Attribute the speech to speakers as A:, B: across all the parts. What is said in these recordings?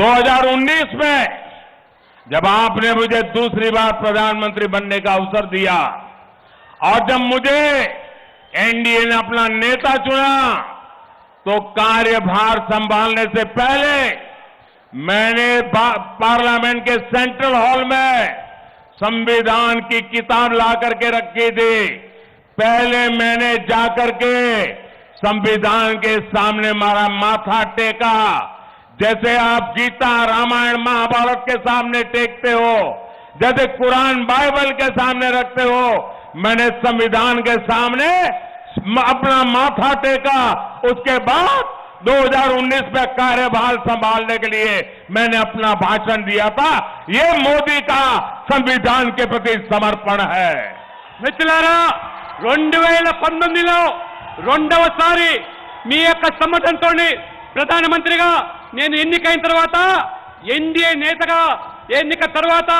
A: 2019 में जब आपने मुझे दूसरी बार प्रधानमंत्री बनने का अवसर दिया, और जब मुझे एनडीए ने अपना नेता चुना तो कार्यभार संभालने से पहले मैंने पार्लियामेंट के सेंट्रल हॉल में संविधान की किताब ला करके रखी थी। पहले मैंने जाकर के संविधान के सामने मारा, माथा टेका जैसे आप गीता रामायण महाभारत के सामने टेकते हो जैसे कुरान बाइबल के सामने रखते हो मैंने संविधान के सामने अपना माथा टेका उसके बाद 2019 में कार्यभार संभालने के लिए मैंने अपना भाषण दिया था ये मोदी का संविधान के प्रति समर्पण है
B: మిత్రులారా రెండు వేల పంతొమ్మిదిలో రెండవసారి మీ యొక్క సమ్మతంతో ప్రధానమంత్రిగా నేను ఎన్నికైన తర్వాత ఎన్డీఏ నేతగా ఎన్నిక తర్వాత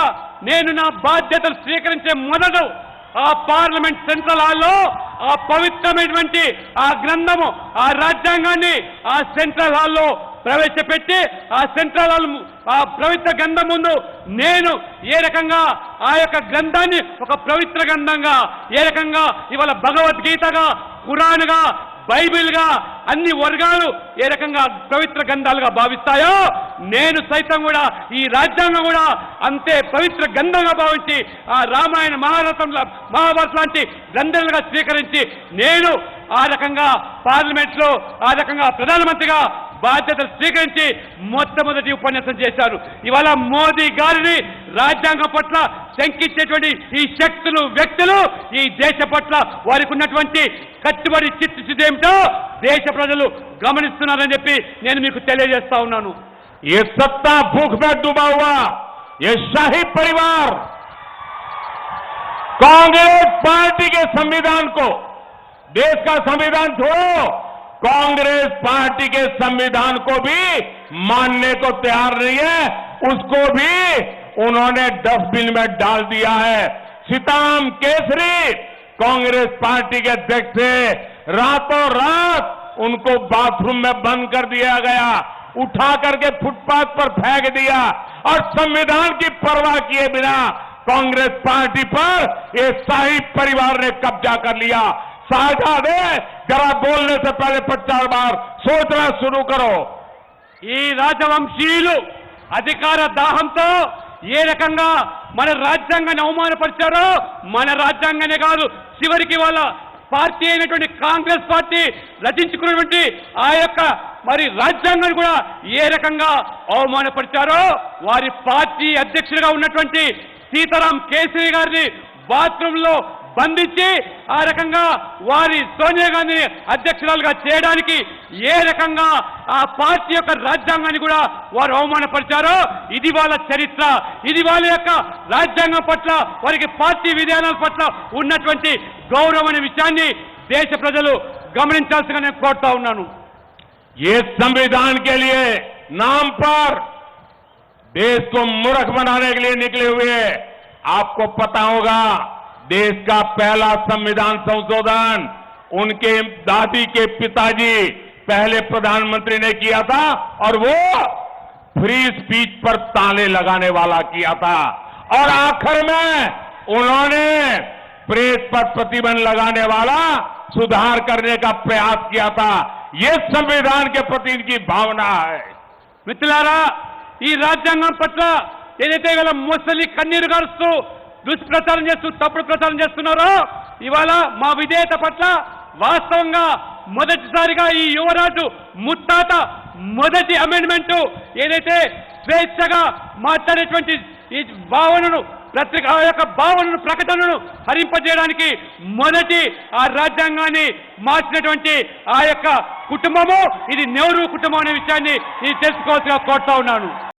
B: నేను నా బాధ్యతలు స్వీకరించే మొదట ఆ పార్లమెంట్ సెంట్రల్ హాల్లో ఆ పవిత్రమైనటువంటి ఆ గ్రంథము ఆ రాజ్యాంగాన్ని ఆ సెంట్రల్ హాల్లో ప్రవేశపెట్టి ఆ సెంట్రల్ హాల్ ము- ఆ పవిత్ర గ్రంథం ముందు నేను ఏ రకంగా ఆ యొక్క గ్రంథాన్ని ఒక పవిత్ర గ్రంథంగా ఏ రకంగా ఇవాళ భగవద్గీతగా ఖురాన్గా బైబిల్గా అన్ని వర్గాలు ఏ రకంగా పవిత్ర గ్రంథాలుగా భావిస్తాయో నేను సైతం కూడా ఈ రాజ్యాంగం కూడా అంతే పవిత్ర గ్రంథంగా భావించి ఆ రామాయణ మహారథం మహాభారత లాంటి గ్రంథాలుగా స్వీకరించి నేను ఆ రకంగా పార్లమెంట్లో ఆ రకంగా ప్రధానమంత్రిగా బాధ్యతలు స్వీకరించి మొట్టమొదటి ఉపన్యాసం చేశారు ఇవాళ మోదీ గారిని రాజ్యాంగం పట్ల శంకించేటువంటి ఈ శక్తులు వ్యక్తులు ఈ దేశ పట్ల వారికి ఉన్నటువంటి కట్టుబడి చిత్తశుద్ధి ఏమిటో దేశ ప్రజలు గమనిస్తున్నారని చెప్పి నేను మీకు తెలియజేస్తా ఉన్నాను
A: ये सत्ता भूख में डूबा हुआ ये शाही परिवार कांग्रेस पार्टी के संविधान को देश का संविधान छोड़ो कांग्रेस पार्टी के संविधान को भी मानने को तैयार नहीं है, उसको भी उन्होंने डस्टबिन में डाल दिया है। सीताराम केसरी कांग्रेस पार्टी के अध्यक्ष थे। रातों रात उनको बाथरूम में बंद कर दिया गया, उठा करके फुटपाथ पर फेंक दिया और संविधान की परवाह किए बिना कांग्रेस पार्टी पर ये शाही परिवार ने कब्जा कर लिया। साझा दे जरा बोलने से पहले पचास बार सोचना शुरू करो
B: ఈ రాజవంశీయులు అధికార దాహంతో ఏ రకంగా మన రాజ్యాంగాన్ని అవమానపరిచారో మన రాజ్యాంగానే కాదు చివరికి వాళ్ళ పార్టీ అయినటువంటి కాంగ్రెస్ పార్టీ రచించుకున్నటువంటి ఆ యొక్క మరి రాజ్యాంగాన్ని కూడా ఏ రకంగా అవమానపరిచారో వారి పార్టీ అధ్యక్షుడిగా ఉన్నటువంటి సీతారాం కేసరి గారిని బాత్రూమ్ లో బంధించి ఆ రకంగా వారి సోనియా గాంధీని అధ్యక్షురాలుగా చేయడానికి ఏ రకంగా ఆ పార్టీ యొక్క రాజ్యాంగాన్ని కూడా వారు అవమానపరిచారో ఇది వాళ్ళ చరిత్ర ఇది వాళ్ళ యొక్క రాజ్యాంగం పట్ల వారికి పార్టీ విధానాల పట్ల ఉన్నటువంటి గౌరవం అనే విషయాన్ని దేశ ప్రజలు గమనించాల్సిందిగా నేను కోరుతా ఉన్నాను
A: ये संविधान के लिए नाम पर देश को मूर्ख बनाने के लिए निकले हुए आपको पता होगा देश का पहला संविधान संशोधन, उनके दादी के पिताजी पहले प्रधानमंत्री ने किया था और वो फ्री स्पीच पर ताले लगाने वाला किया था। और आखिर में उन्होंने प्रेस पर प्रतिबंध लगाने वाला सुधार करने का प्रयास किया था। ये संविधान के प्रति इनकी भावना है।
B: मिथिला ಈ ರಾಜ್ಯಾಂಗ ಪತ್ರ ಏನಿದೆ ಈಗಲ್ಲ దుష్ప్రచారం చేస్తూ తప్పుడు ప్రచారం చేస్తున్నారో ఇవాళ మా విధేయత పట్ల వాస్తవంగా మొదటిసారిగా ఈ యువరాజు ముత్తాత మొదటి అమెండ్మెంట్ ఏదైతే స్వేచ్ఛగా మాట్లాడేటువంటి ఈ భావనను ప్రత్యేక ఆ యొక్క భావనను ప్రకటనను హరింపజేయడానికి మొదటి ఆ రాజ్యాంగాన్ని మార్చినటువంటి ఆ యొక్క కుటుంబము ఇది నెహ్రూ కుటుంబం అనే విషయాన్ని నేను తెలుసుకోవాల్సిగా కోరుతా ఉన్నాను.